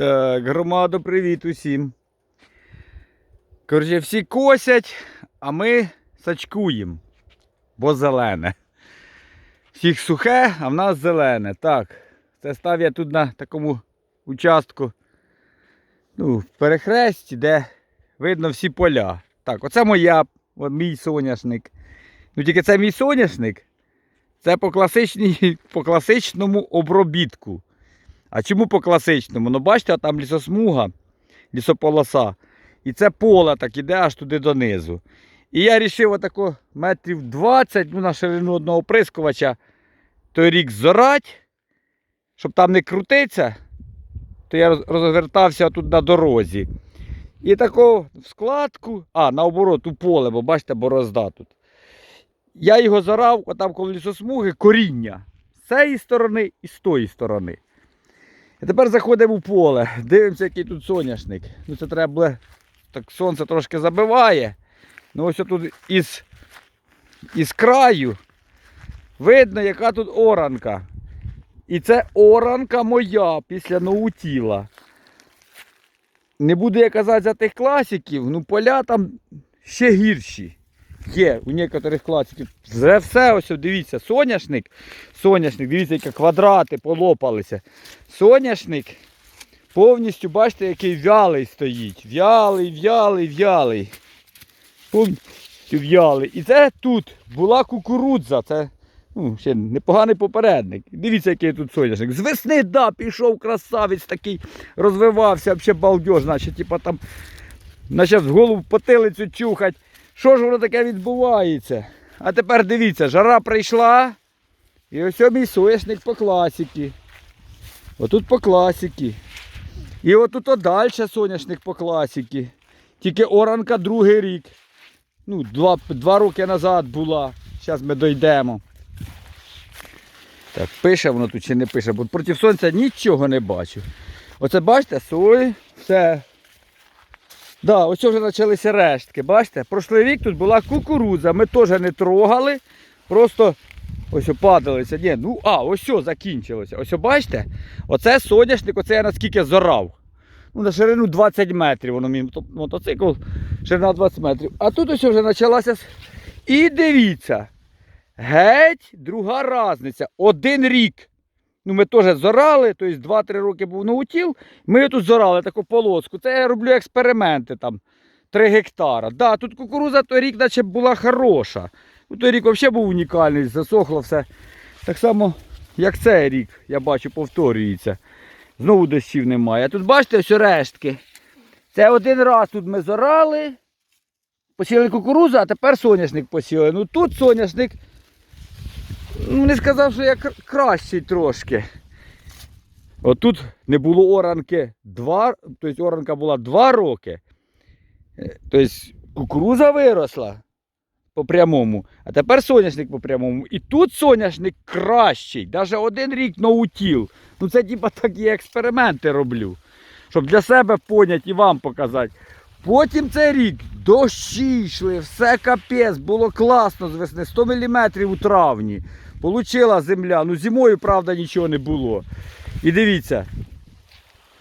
Так, громадо, привіт усім. Коротше, всі косять, а ми сачкуємо, бо зелене. Всіх сухе, а в нас зелене. Так, це став я тут на такому участку, ну, в перехресті, де видно всі поля. Так, оце моя, от мій соняшник. Ну тільки це мій соняшник. Це по, по класичному обробітку. А чому по класичному? Ну бачите, там лісосмуга, лісополоса. І це поле так іде аж туди донизу. І я вирішив отако метрів 20 ну, на ширину одного оприскувача той рік зорать, щоб там не крутитися, то я розвертався тут на дорозі. І тако в складку, а, наоборот, у поле, бо бачите, борозда тут. Я його зарав, отам коло лісосмуги, коріння. З цієї сторони і з тої сторони. І тепер заходимо у поле. Дивимося, який тут соняшник. Ну це треба буде. Так сонце трошки забиває. Ну ось тут із, із краю видно, яка тут оранка. І це оранка моя після наутіла. Не буду я казати за тих класиків, ну поля там ще гірші. Є у некоторих класиків. Вже все, ось дивіться, соняшник. Соняшник, дивіться, які квадрати полопалися. Соняшник повністю, бачите, який вялий стоїть. Вялий, вялий, вялий. Повністю вялий. І це тут була кукурудза. Це ну, ще непоганий попередник. Дивіться, який тут соняшник. З весни, да, пішов красавець такий, розвивався, взагалі балдеж, наче, типа там, наче в голову потилицю чухать. Що ж воно таке відбувається? А тепер дивіться, жара прийшла. І ось мій соняшник по класіки. Отут по класіки. І отут далі соняшник по класіки. Тільки оранка другий рік. Ну, два, два роки назад була. Зараз ми дійдемо. Так, пише воно тут чи не пише, бо проти сонця нічого не бачу. Оце бачите, сой, все. Да, ось вже почалися рештки. Бачите? Прошлий рік тут була кукурудза. Ми теж не трогали. Просто ось падалися. Ні, ну а, ось що закінчилося. Ось бачите? Оце соняшник, оце я наскільки зорав. Ну, на ширину 20 метрів, воно мій мотоцикл, ширина 20 метрів. А тут ось вже почалася. І дивіться. Геть друга різниця. Один рік. Ну, ми теж зорали, тобто 2-3 роки був наутіл. Ми тут зорали таку полоску. Це я роблю експерименти там 3 гектара. Да, тут кукуруза той рік наче була хороша. Ну, той рік взагалі був унікальний, засохло все. Так само, як цей рік, я бачу, повторюється. Знову дощів немає. А тут бачите, ось рештки. Це один раз тут ми зорали, посіяли кукурузу, а тепер соняшник посіяли. Ну тут соняшник, ну не сказав, що я кращий трошки. Отут не було оранки два, тобто оранка була два роки. Е, Тобто кукуруза виросла по прямому, а тепер соняшник по прямому. І тут соняшник кращий, навіть один рік наутіл. Ну це типа такі експерименти роблю. Щоб для себе поняти і вам показати. Потім цей рік дощі йшли, все капець, було класно з весни, 100 мм у травні. Получила земля. Ну зимою, правда, нічого не було. І дивіться,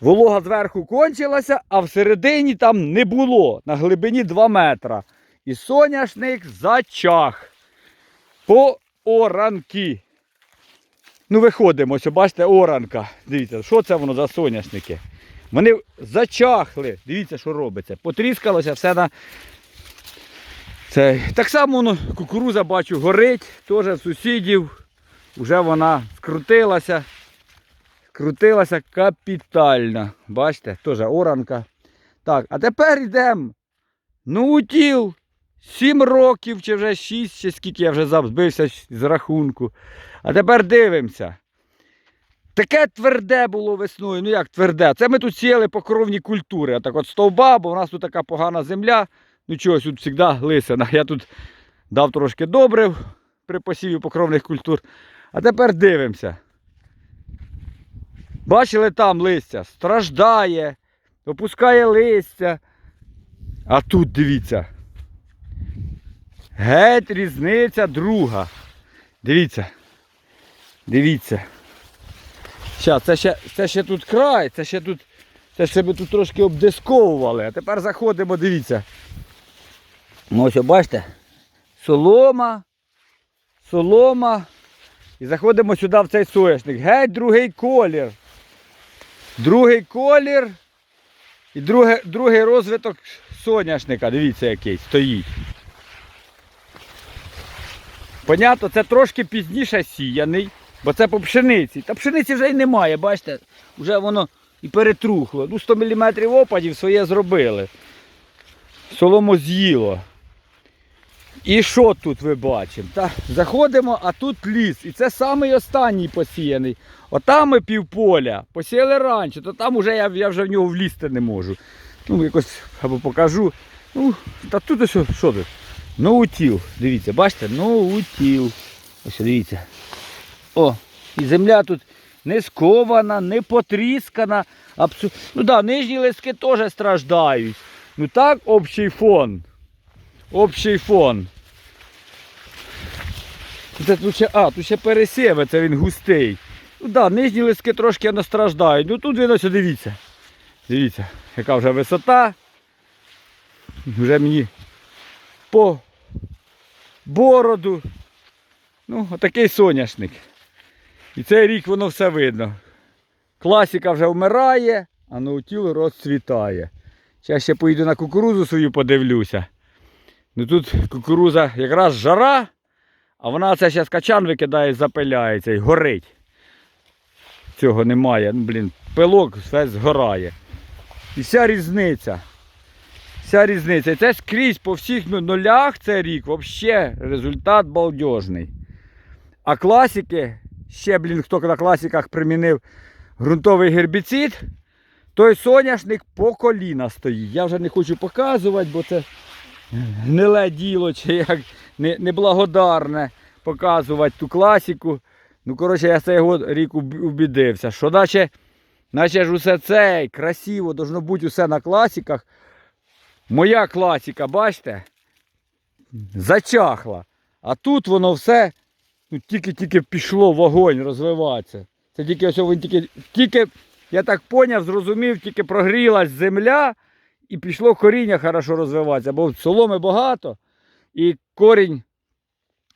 волога зверху кончилася, а всередині там не було на глибині 2 метра. І соняшник зачах. По оранки. Ну, виходимо, ось, бачите, оранка. Дивіться, що це воно за соняшники. Вони зачахли. Дивіться, що робиться. Потріскалося все на. Це... Так само воно, кукуруза, бачу, горить, теж сусідів. Вже вона скрутилася. Скрутилася капітально. Бачите, теж оранка. Так, а тепер йдемо. Ну, утіл. Сім років чи вже шість, чи скільки я вже забився з рахунку. А тепер дивимося. Таке тверде було весною. Ну як тверде? Це ми тут сіяли покровні культури. Отак от стовба, бо в нас тут така погана земля. Ну чогось тут завжди лисина. Я тут дав трошки добрив при посіві покровних культур. А тепер дивимося. Бачили там листя? Страждає, опускає листя. А тут дивіться. Геть різниця друга. Дивіться. Дивіться. Щас, це ще, це ще тут край, це ще тут Це ще ми тут трошки обдисковували, а тепер заходимо, дивіться. Ну, ось, бачите, солома, солома. І заходимо сюди в цей соняшник. Геть другий колір. Другий колір. І друге, другий розвиток соняшника. Дивіться, який стоїть. Понятно, це трошки пізніше сіяний, бо це по пшениці. Та пшениці вже й немає, бачите, вже воно і перетрухло. Ну, 100 мм опадів своє зробили. Солому з'їло. І що тут ви бачимо? Та, заходимо, а тут ліс. І це самий останній посіяний. Отам ми півполя. Посіяли раніше, то там уже я, я вже в нього влізти не можу. Ну, якось або покажу. Ну, та тут ось, що тут? Ноутіл. Дивіться, бачите? Ноутіл. Ось дивіться. О, і земля тут не скована, не потріскана. Абсу... Ну так, да, нижні листки теж страждають. Ну так, общий фон. Общий фон. Це тут ще, а, тут ще пересіве, це він густий. Ну да, нижні листки трошки настраждають. Ну тут він ось дивіться. Дивіться, яка вже висота. Вже мені по бороду. Ну, отакий соняшник. І цей рік воно все видно. Класика вже вмирає, а наутіл розцвітає. Зараз ще поїду на кукурузу свою подивлюся. Ну тут кукуруза якраз жара, а вона це зараз качан викидає, запиляється і горить. Цього немає. Ну, блін, пилок все згорає. І вся різниця. Вся різниця. І це скрізь по всіх ну, нулях цей рік взагалі результат балдежний. А класики, ще, блін, хто на класиках примінив ґрунтовий гербіцид, той соняшник по коліна стоїть. Я вже не хочу показувати, бо це гниле діло, чи як неблагодарне показувати ту класику. Ну, коротше, я цей год рік убідився, що наче, наче ж усе це красиво, должно бути усе на класиках. Моя класика, бачите, зачахла. А тут воно все ну, тільки-тільки пішло вогонь розвиватися. Це тільки ось він тільки, тільки, я так поняв, зрозумів, тільки прогрілась земля і пішло коріння хорошо розвиватися, бо соломи багато і корінь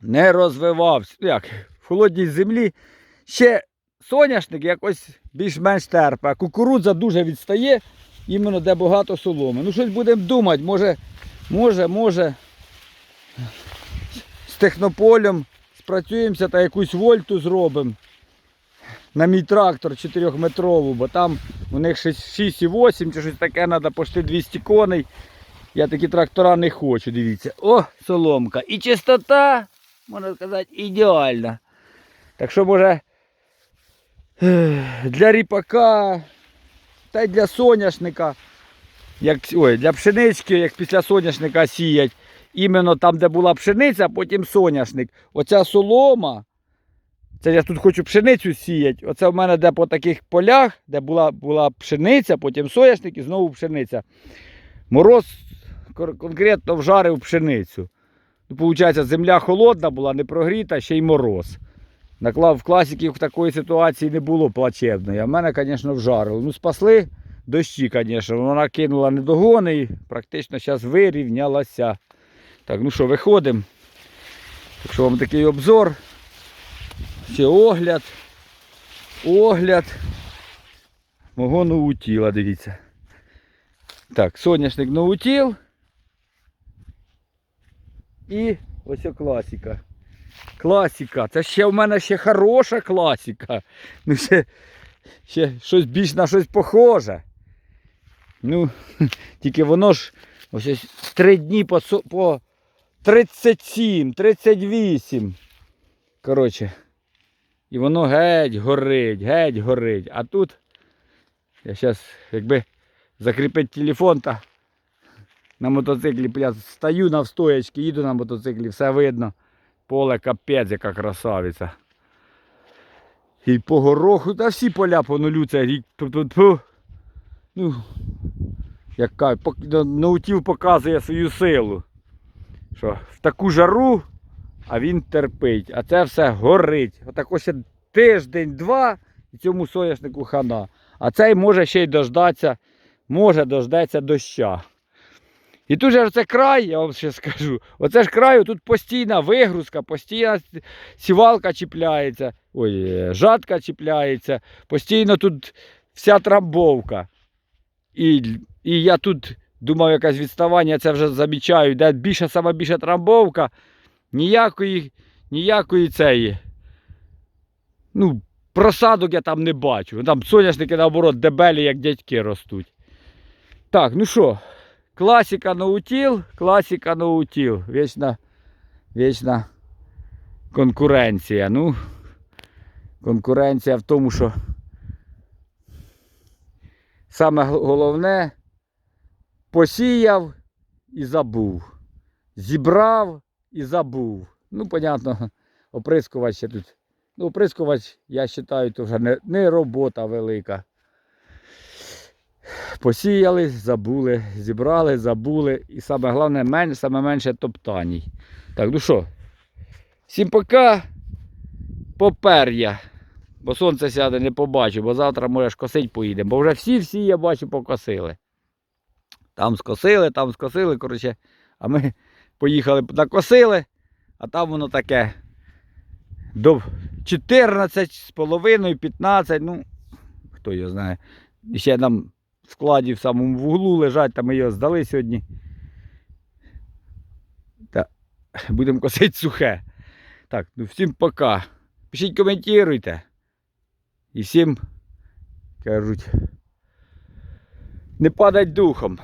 не розвивався. Ну як, в холодній землі ще соняшник якось більш-менш терпе, кукурудза дуже відстає, іменно де багато соломи. Ну щось будемо думати, може, може, може з технополем спрацюємося та якусь вольту зробимо на мій трактор 4-метрову, бо там у них 6,8 чи щось таке, треба почти 200 коней. Я такі трактора не хочу, дивіться. О, соломка. І чистота, можна сказати, ідеальна. Так що, може, для ріпака та й для соняшника, як, ой, для пшенички, як після соняшника сіять, іменно там, де була пшениця, потім соняшник. Оця солома, це я тут хочу пшеницю сіяти. Оце в мене де по таких полях, де була, була пшениця, потім соняшник і знову пшениця. Мороз конкретно вжарив пшеницю. Ну, Получається, земля холодна була, не прогріта, ще й мороз. Наклав в такої ситуації не було плачевної. А в мене, звісно, вжарило. Ну, спасли дощі, звісно. Вона кинула недогони і практично зараз вирівнялася. Так, ну що, виходимо. Так що вам такий обзор. Ще огляд. Огляд. Мого ноутіла, дивіться. Так, соняшник ноутіл. І ось о класика. Класика. Це ще в мене ще хороша класика. Ну, ще, ще щось більш на щось похоже. Ну, тільки воно ж ось ось три дні по, по 37, 38. Коротше. І воно геть горить, геть горить. А тут я зараз, якби закріпити телефон та на мотоциклі, я стою на встоячки, їду на мотоциклі, все видно. Поле капець, яка красавиця. І по гороху, та всі поля по нулю це рік. Ну, пок- ну, показує свою силу. Що в таку жару, а він терпить. А це все горить. Отак ось тиждень-два і цьому соняшнику хана. А цей може ще й дождатися може дождеться доща. І тут же це край, я вам ще скажу. Оце ж краю, тут постійна вигрузка, постійна сівалка чіпляється, ой, жатка чіпляється, постійно тут вся трамбовка. І, і я тут думав, якесь відставання, це вже замічаю, де більша, сама більша трамбовка, ніякої, ніякої цієї. Ну, просадок я там не бачу. Там соняшники, наоборот, дебелі, як дядьки ростуть. Так, ну що, класика наутіл, класика наутіл. Вічна, вічна конкуренція. Ну, конкуренція в тому, що саме головне посіяв і забув. Зібрав і забув. Ну, понятно, оприскувач ще тут. Ну, оприскувач, я вважаю, то вже не, не робота велика. Посіяли, забули, зібрали, забули. І саме головне, мен, саме менше топтаній. Так, ну що, всім пока. Попер я. Бо сонце сяде, не побачу, бо завтра можеш косить поїдемо. Бо вже всі-всі, я бачу, покосили. Там скосили, там скосили, коротше, а ми поїхали, накосили, а там воно таке до 14 з половиною, 15, ну, хто його знає. І ще нам в складі в самому вуглу лежать, там ми його здали сьогодні. Та, будемо косити сухе. Так, ну всім пока. Пишіть, коментуйте. І всім кажуть, не падать духом.